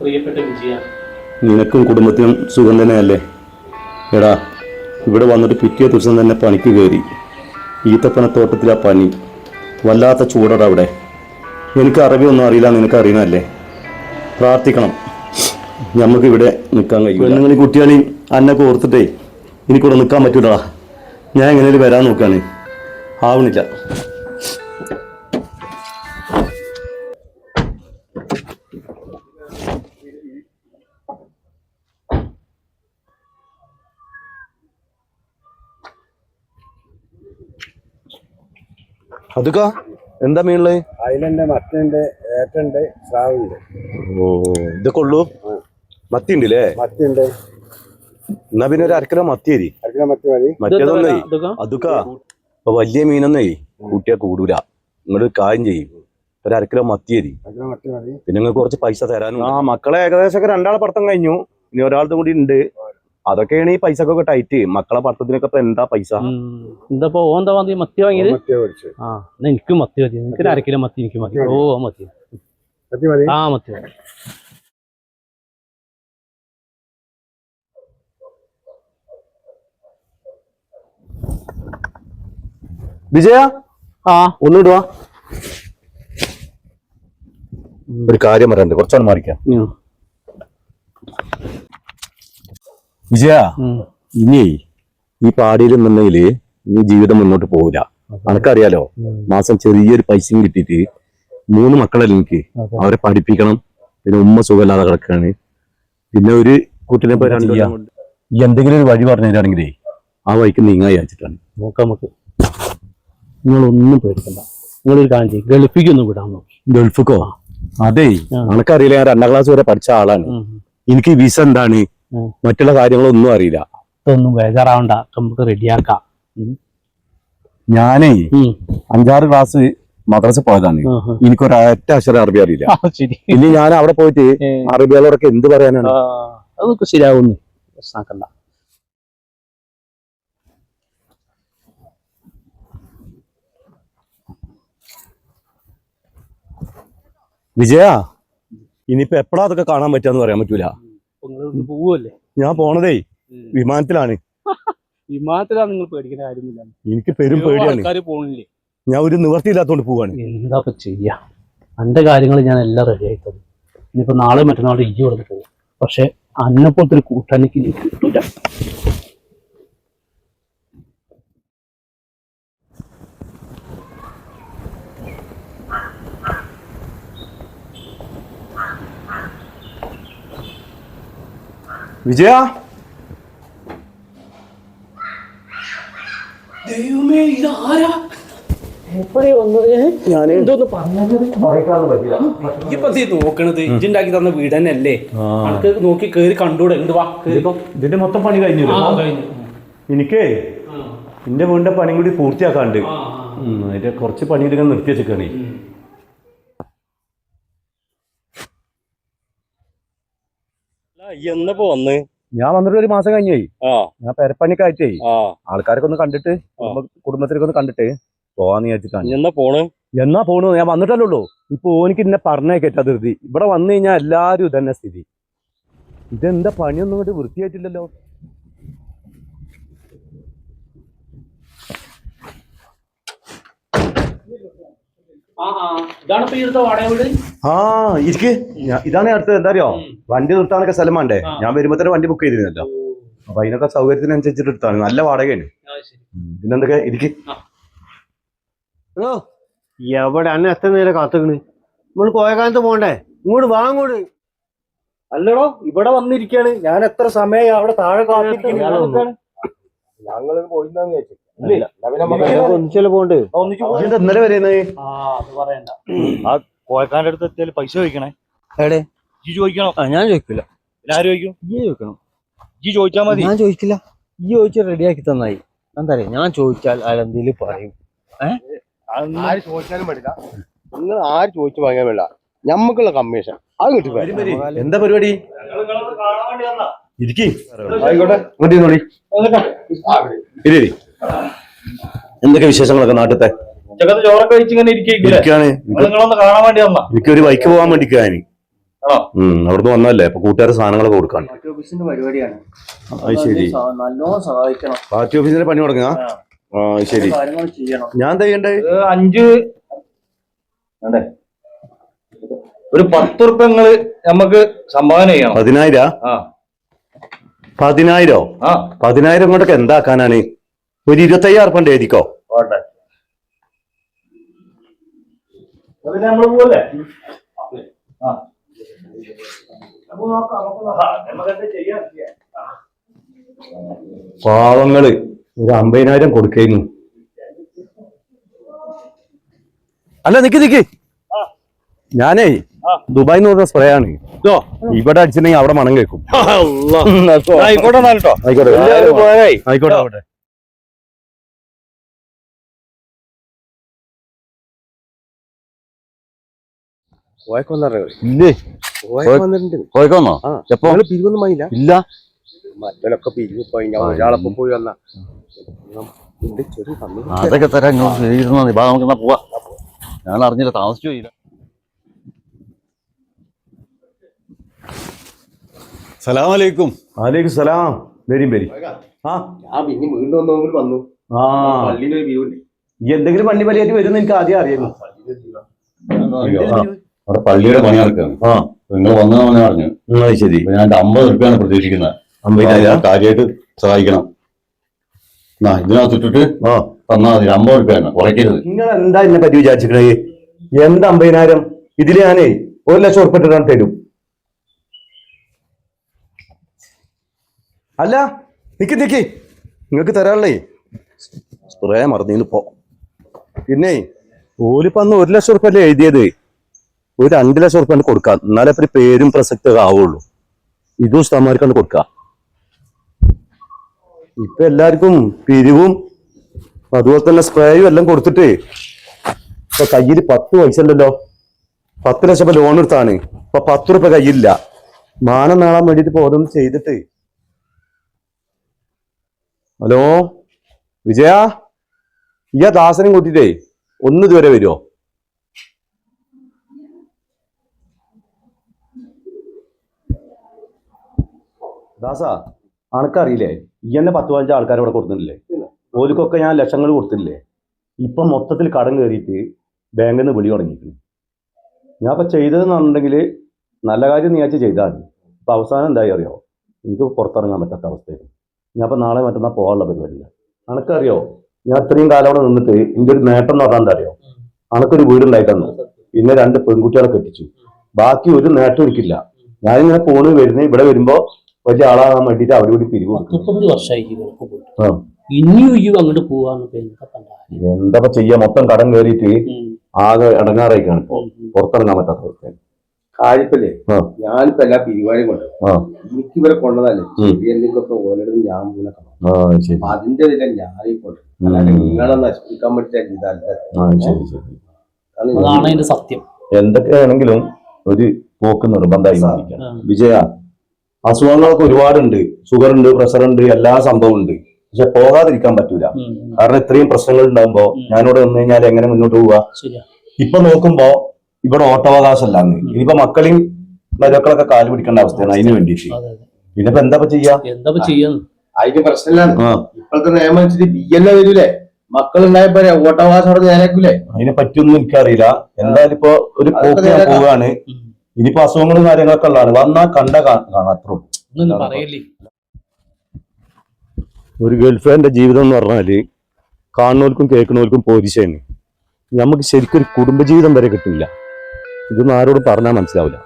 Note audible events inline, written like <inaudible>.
പ്രിയപ്പെട്ട വിജയ. നിനക്കും കുടുംബത്തിനും സുഖം തന്നെയല്ലേ? എടാ ഇവിടെ വന്നിട്ട് പിറ്റേ ദിവസം തന്നെ പണിക്ക് കയറി. ഈത്തപ്പനത്തോട്ടത്തിലാ പണി. വല്ലാത്ത ചൂടടാ അവിടെ. എനിക്ക് അറബിയൊന്നും അറിയില്ല നിനക്ക് അറിയണല്ലേ പ്രാർത്ഥിക്കണം. നമുക്ക് ഇവിടെ നിൽക്കാൻ കഴിയും പെണ്ണുങ്ങൾ കുട്ടികളെയും അന്നൊക്കെ ഓർത്തിട്ടേ എനിക്കിവിടെ നിൽക്കാൻ പറ്റൂടാ ഞാൻ എങ്ങനെയും വരാൻ നോക്കുകയാണ് ആവണില്ല. അതുക്കാ എന്താ മീനുള്ളത് അയിലുണ്ട് മത്തിണ്ട് ഏറ്റുണ്ട് സ്രാവുണ്ട്. ഓ ഇതൊക്കെ ഉള്ളൂ? മത്തി ഉണ്ടല്ലേ മത്തിയുണ്ട്. എന്നാ പിന്നെ ഒരു അരക്കിലോ മത്തി അരി അരക്കിലോ മത്തി മതി. മറ്റേതൊന്നേ അതൊക്കെ? ഇപ്പൊ വലിയ മീനൊന്നേ കൂട്ടിയാ കൂടൂല. നിങ്ങൾ കാര്യം ചെയ്യും. ഒരു അരക്കിലോ മത്തി മത്തി മതി. പിന്നെ നിങ്ങൾക്ക് കുറച്ച് പൈസ തരാനും ആ മക്കളെ ഏകദേശം ഒക്കെ രണ്ടാളെ പഠിത്തം കഴിഞ്ഞു. ഇനി ഒരാളത്തും കൂടി ഉണ്ട്. അതൊക്കെയാണ് ഈ പൈസ ഒക്കെ ടൈറ്റ് മക്കളെ പഠിത്തത്തിനൊക്കെ ഇപ്പൊ എന്താ പൈസ? എന്താ ഓൻ എന്താ മതി മത്തി വാങ്ങിയത്? ആ എന്നാ എനിക്കും മത്തി മതി. എനിക്ക് അരക്കിലോ കിലോ മത്തി എനിക്ക് മതി. ഓ മത്തി മത്തി മതി? ആ മത്തി മതി. വിജയ ആ. ഒന്നിടുവാ ഒരു കാര്യം പറയാനുണ്ട്. കുറച്ചാണ് മാറിക്കാം ഉം. വിജയ. ഇനി ഈ പാടിയിൽ നിന്നെങ്കിൽ ഇനി ജീവിതം മുന്നോട്ട് പോകില്ല അനക്കറിയാലോ. മാസം ചെറിയൊരു പൈസയും കിട്ടിയിട്ട് മൂന്ന് മക്കളല്ല എനിക്ക്. അവരെ പഠിപ്പിക്കണം. പിന്നെ ഉമ്മ സുഖമില്ലാതെ കിടക്കാണ് പിന്നെ ഒരു കുട്ടിനെ ഈ എന്തെങ്കിലും ഒരു വഴി പറഞ്ഞു തരാണെങ്കിലേ ആ വഴിക്ക് നീങ്ങാ വിചാരിച്ചിട്ടാണ്. നോക്കാം നമുക്ക്. നിങ്ങളൊന്നും പേടിക്കണ്ട. നിങ്ങളൊരു കാര്യം ഗൾഫിക്ക് ഗൾഫിക്കൊന്നും വിടാൻ നോക്കി. ഗൾഫിക്കോ? അതെ. അനക്കറിയില്ല ഞാൻ രണ്ടാം ക്ലാസ് വരെ പഠിച്ച ആളാണ്. എനിക്ക് വിസ എന്താണ്. മറ്റുള്ള കാര്യങ്ങളൊന്നും അറിയില്ല. ഇതൊന്നും ബേജാറാവണ്ട. നമുക്ക് റെഡിയാക്കാം. ഞാനേ. അഞ്ചാറ് ക്ലാസ് മദ്രസ പോയതാണ്. എനിക്കൊരൊറ്റ അക്ഷരം അറബി അറിയില്ല. ഇനി ഞാൻ അവിടെ പോയിട്ട്. അറബികളോടൊക്കെ എന്ത് പറയാനാണ്? അതൊക്കെ ശരിയാവുന്നു. പ്രശ്നമാക്കണ്ട. വിജയ ഇനിയിപ്പോ എപ്പോഴാ അതൊക്കെ കാണാൻ പറ്റുക എന്ന് പറയാൻ പറ്റൂല? പോവല്ലേ? ഞാൻ പോണതേ വിമാനത്തിലാണ്. <laughs> വിമാനത്തിലാണ് നിങ്ങൾ പേടിക്കുന്ന കാര്യമില്ല എനിക്ക് പെരും പേടിയാണ്. പോണില്ലേ? ഞാൻ ഒരു നിവർത്തിയില്ലാത്തോണ്ട് പോവാണ്. എന്താ ഇപ്പൊ ചെയ്യാ? എന്റെ കാര്യങ്ങൾ ഞാൻ എല്ലാം റെഡി ആയിട്ടത് ഇനിയിപ്പോ നാളെ മറ്റന്നാൾ ഇജ്ജ് കൊടുത്ത് പോകും പക്ഷെ അന്നെപ്പോലത്തെ ഒരു കൂട്ടാനിക്ക് കിട്ടൂല. വിജയ? ദൈവമേ ഇത് ആരാ നോക്കണത്. ഇജ്ജുണ്ടാക്കി തന്ന വീട് തന്നെ അല്ലേ അനക്ക് നോക്കി കേറി കണ്ടൂടെ? വാ ഇതിന്റെ മൊത്തം പണി കഴിഞ്ഞു കഴിഞ്ഞു. എനിക്കേ ആ, എന്റെ വീടിന്റെ പണി കൂടി പൂർത്തിയാക്കാണ്ട്. അതിന്റെ കുറച്ച് പണി ഇങ്ങനെ നിർത്തി വെച്ചേക്കാണേ എന്നപ്പോ വന്ന്? ഞാൻ വന്നിട്ട് ഒരു മാസം കഴിഞ്ഞേ ഞാൻ പെരപ്പണിക്ക് ആയിട്ടേ. ആൾക്കാരൊക്കെ ഒന്ന് കണ്ടിട്ട് കുടുംബ- ഒന്ന് കണ്ടിട്ട് പോവാന്ന് വിചാരിച്ചിട്ടാണ്. എന്നാ പോണ്? എന്നാ പോണു? ഞാൻ വന്നിട്ടല്ലേ ഉള്ളൂ. ഇപ്പൊ ഓനിക്ക് എന്നെ പറഞ്ഞേക്കേറ്റാ ധൃതി. ഇവിടെ വന്നു കഴിഞ്ഞാൽ എല്ലാരും ഇതന്നെ സ്ഥിതി. ഇതെന്താ പണിയൊന്നും ഇങ്ങോട്ട് വൃത്തിയായിട്ടില്ലല്ലോ? ആ, ഇരിക്ക്. ഇതാണ് അടുത്തത് എന്താ അറിയോ? വണ്ടി നിർത്താനൊക്കെ സ്ഥലം വേണ്ടേ ഞാൻ വരുമ്പോ തന്നെ വണ്ടി ബുക്ക് ചെയ്തിരുന്നല്ലോ. അപ്പൊ അതിനൊക്കെ സൗകര്യത്തിനനുസരിച്ചിട്ട് എടുത്താണ് നല്ല വാടകയാണ്. പിന്നെന്തൊക്കെ? ഇരിക്ക്. എവിടെ? അന്നെ എത്ര നേരം കാത്തുക്കണ്? നമ്മൾ പോയ കാലത്ത് പോണ്ടേ? ഇങ്ങോട്ട് വാങ്ങോട് അല്ലടോ ഇവിടെ വന്നിരിക്കാണ്. ഞാൻ എത്ര സമയം അവിടെ താഴെ ഞങ്ങൾ പോയിന്നാന്ന്. ഒന്നിച്ചല്ലേ പോണ്ട് ഇന്നലെ ആ കോയക്കാന്റെ അടുത്ത് എത്തിയാൽ പൈസ ചോദിക്കണേ. എവിടെ? ജി ചോദിക്കണോ? ഞാൻ ചോദിക്കില്ല. ആര് ചോദിക്കും? ചോദിക്കണം? ജി ചോദിച്ചാ മതി. ഞാൻ ചോദിക്കില്ല. ഈ ചോദിച്ചാൽ റെഡിയാക്കി തന്നായി. എന്താ പറയാ ഞാൻ ചോദിച്ചാൽ അയാളെന്തേലും പറയും. ആര് ചോദിച്ചാലും പറ്റില്ല നിങ്ങൾ ആര് ചോദിച്ചു വാങ്ങാൻ വേണ്ട. ഞമ്മക്കുള്ള കമ്മീഷൻ. അത് കിട്ടി എന്താ പരിപാടി? ഇരിക്കി. ആയിക്കോട്ടെ. ഇങ്ങോട്ട് ഇരി ഇരി. എന്തൊക്കെ വിശേഷങ്ങളൊക്കെ നാട്ടിലത്തെ? ചോറൊക്കെ കാണാൻ വേണ്ടി വന്നാ? എനിക്കൊരു ബൈക്ക് പോകാൻ വേണ്ടി ഞാൻ അവിടുന്ന് വന്നല്ലേ അപ്പൊ കൂട്ടുകാർ സാധനങ്ങളൊക്കെ കൊടുക്കാൻ പാർട്ടി ഓഫീസിന്റെ ശരി. പാർട്ടി പണി തുടങ്ങാ ആ. ശരി. ഞാൻ തയ്യണ്ടേ ചെയ്യണ്ടേ? അഞ്ച് ഒരു പത്ത് ഉറുപ്പ്യങ്ങൾ നമുക്ക് സംഭാവന ചെയ്യണം. പതിനായിരം? ആ. പതിനായിരോ? ആ. പതിനായിരം കൊണ്ടൊക്കെ എന്താക്കാനാണ്? ഒരു ഇരുപത്തയ്യായിരം ഉറുപ്പ എഴുതിക്കോ? പാവങ്ങൾ ഒരു അമ്പതിനായിരം കൊടുക്കുന്നു അല്ല നിക്ക് നിക്ക്. ഞാനേ ദുബായ് എന്ന് പറഞ്ഞ സ്പ്രേ ആണ് ഇവിടെ അടിച്ചിട്ടുണ്ടെങ്കിൽ അവിടെ മണം കേൾക്കും. ആയിക്കോട്ടെ. ആയിക്കോട്ടെ. ആയിക്കോട്ടെ. ഇല്ലേ? എപ്പോ? പിരിവൊന്നും ഇല്ല? മറ്റൊക്കെ പിരിവ് പോയി. ഞാൻ ഒരാളൊപ്പം പോയി വന്ന. അതൊക്കെ തരാൻ. നമുക്ക് പോവാ. ഞാൻ അറിഞ്ഞില്ല താമസിച്ചു പോയില്ല. സലാമലൈക്കും. വലൈക്കും സലാം. വരും വരും. ആ. ഞാൻ പിന്നെ വീണ്ടും വന്നു. ആ. എന്തെങ്കിലും പണ്ണി വലിയായിട്ട് വരുന്ന എനിക്ക് ആദ്യം അറിയായിരുന്നു. അവിടെ പള്ളിയുടെ പണി നടക്കുകയാണ്. ആ. നിങ്ങൾ വന്നതെന്ന് പറഞ്ഞു പറഞ്ഞു ശരി. ഞാൻ അമ്പത് റുപ്യാണ് പ്രതീക്ഷിക്കുന്നത്. അമ്പതിനായിരം കാര്യമായിട്ട് സഹായിക്കണം. എന്നാ ഇതിനകത്ത് ഇട്ടിട്ട് ആ. തന്നാ മതി. അമ്പത് റുപ്യാണ്. കുറയ്ക്കരുത്. നിങ്ങൾ എന്താ എന്നെ പറ്റി വിചാരിച്ചിട്ടേ എന്താ അമ്പതിനായിരം? ഇതിൽ ഞാനേ ഒരു ലക്ഷം ഉറപ്പിട്ടിട്ടാണ് തരും. അല്ല നിക്ക് നിക്ക്. നിങ്ങക്ക് തരാനുള്ളേ. സ്പ്രേ മറന്നീന്ന് പോ. പിന്നെ ഓലിപ്പന്ന് ഒരു ലക്ഷം ഉറുപ്പല്ലേ എഴുതിയത്? ഒരു രണ്ട് ലക്ഷം ഉറുപ്പ കൊടുക്കാം. എന്നാലേ ഇപ്പൊ പേരും പ്രസക്തി ആവുള്ളൂ. ഇതും ഉസ്താമാർക്കാണ് കൊടുക്കുക ഇപ്പൊ എല്ലാവർക്കും പിരിവും അതുപോലെ തന്നെ സ്പ്രേയും എല്ലാം കൊടുത്തിട്ട് ഇപ്പൊ കയ്യിൽ പത്ത് പൈസ ഉണ്ടല്ലോ. പത്ത് ലക്ഷം ലോൺ എടുത്താണ്. ഇപ്പൊ പത്ത് റുപ്യ കയ്യില്ല മാനം നാളാൻ വേണ്ടിട്ട് ഇപ്പൊ ഓരോന്ന് ചെയ്തിട്ട്. ഹലോ? വിജയ? ഇയാ ദാസനും കൂട്ടിട്ടേ ഒന്ന് ഇതുവരെ വരുമോ ദാസ അനക്കറിയില്ലേ? ഈ തന്നെ പത്ത് പതിനഞ്ച് ആൾക്കാർ ഇവിടെ കൊടുത്തിട്ടില്ലേ? ഓലിക്കൊക്കെ ഞാൻ ലക്ഷങ്ങൾ കൊടുത്തിട്ടില്ലേ? ഇപ്പൊ മൊത്തത്തിൽ കടം കയറിയിട്ട് ബാങ്കിൽ നിന്ന് വിളി തുടങ്ങിയിരിക്കുന്നു ഞാൻ ഇപ്പൊ ചെയ്തതെന്നുണ്ടെങ്കിൽ നല്ല കാര്യം നീ ആഴ്ച ചെയ്താൽ മതി. ഇപ്പൊ അവസാനം എന്തായി അറിയോ? എനിക്ക് പുറത്തിറങ്ങാൻ പറ്റാത്ത അവസ്ഥയായിരുന്നു. ഞാൻ ഇപ്പൊ നാളെ മറ്റന്നാൾ പോകാനുള്ള പരിപാടിയില്ല. അനക്കറിയോ? ഞാൻ ഇത്രയും കാലം അവിടെ നിന്നിട്ട് എന്റെ ഒരു നേട്ടം എന്ന് പറഞ്ഞാൽ എന്താ അറിയോ? അനക്കൊരു വീടുണ്ടായി തന്നു. പിന്നെ രണ്ട് പെൺകുട്ടികളെ കെട്ടിച്ചു. ബാക്കി ഒരു നേട്ടം എനിക്കില്ല. ഞാനിങ്ങനെ പോണ് വരുന്നത് ഇവിടെ വരുമ്പോ വലിയ ആളാകാൻ വേണ്ടിയിട്ട് അവിടെ കൂടി പിരിവ് കൊടുക്കും മുപ്പത്തഞ്ച് വർഷമായി ഈ ഗൾഫ് പോയിട്ട്. ആ. ഇനിയും ഈ അങ്ങോട്ട് പോവാന്നൊക്കെ എന്താ ഇപ്പൊ ചെയ്യാ? മൊത്തം കടം കയറിയിട്ട് ആകെ ഇടങ്ങാറായിക്കാണ് ഇപ്പൊ. പുറത്തിറങ്ങാൻ പറ്റാത്ത അവസ്ഥയാണ്. ആ. ഞാനിപ്പോ എല്ലാ പരിപാടിയും കൊണ്ട് ആ. എനിക്ക് ഇവരെ കൊണ്ടതല്ലേ? ഉം. എന്തെങ്കിലുമൊക്കെ ഓരോടും ഞാൻ ആ ശരി. അപ്പൊ അതിന്റെ ഇതിലെ ഞാനീ കൊണ്ട് ഉം. നിങ്ങളെ നശിപ്പിക്കാൻ പറ്റിയ ചെയ്തല്ല ആ ശരി ശരി. അതാണ് അതിന്റെ സത്യം. എന്തൊക്കെയാണെങ്കിലും ഒരു പോക്ക് നിർബന്ധമായി മാറിക്കാം വിജയ അസുഖങ്ങളൊക്കെ ഒരുപാടുണ്ട്. ഷുഗർ ഉണ്ട് പ്രഷർ ഉണ്ട് എല്ലാ സംഭവം ഉണ്ട്. പക്ഷെ പോകാതിരിക്കാൻ പറ്റൂല. കാരണം ഇത്രയും പ്രശ്നങ്ങൾ ഉണ്ടാകുമ്പോ ഞാനിവിടെ വന്നു കഴിഞ്ഞാൽ എങ്ങനെ മുന്നോട്ട് പോവാ? ഇപ്പൊ നോക്കുമ്പോ ഇവിടെ ഓട്ടവകാശമല്ലാന്ന്. ഇനിയിപ്പോ മക്കളെയും മരുമക്കളൊക്കെ കാൽ പിടിക്കേണ്ട അവസ്ഥയാണ് അതിന് വേണ്ടിയിട്ട്. അതെ അതെ. പിന്നെ ഇപ്പൊ എന്താ ചെയ്യാ? എന്താ ചെയ്യാ അതിന് പ്രശ്നമില്ലാണ് ഇപ്പോഴത്തെ നിയമം വെച്ചിട്ട് ബി എൽ വരൂലേ? മക്കളുണ്ടായപ്പോ ഓട്ടവകാശം അവിടെ നേരാക്കൂലേ അതിനെ പറ്റിയൊന്നും എനിക്കറിയില്ല. എന്തായാലും ഇപ്പൊ ഒരു പോക്ക് ഇനിയിപ്പോ അസുഖങ്ങളും കാര്യങ്ങളൊക്കെ ഉള്ളതാണ്. വന്നാ കണ്ട കാണാം അത്രേ ഒന്നും പറയല്ലേ? ഒരു ഗേൾഫ്രണ്ടിന്റെ ജീവിതം എന്ന് പറഞ്ഞാൽ കാണുന്നവർക്കും കേൾക്കുന്നവർക്കും പോലീസാണ്. നമുക്ക് ശരിക്കും ഒരു കുടുംബജീവിതം വരെ കിട്ടില്ല. ഇതൊന്നും ആരോടും പറഞ്ഞാൽ മനസ്സിലാവില്ല.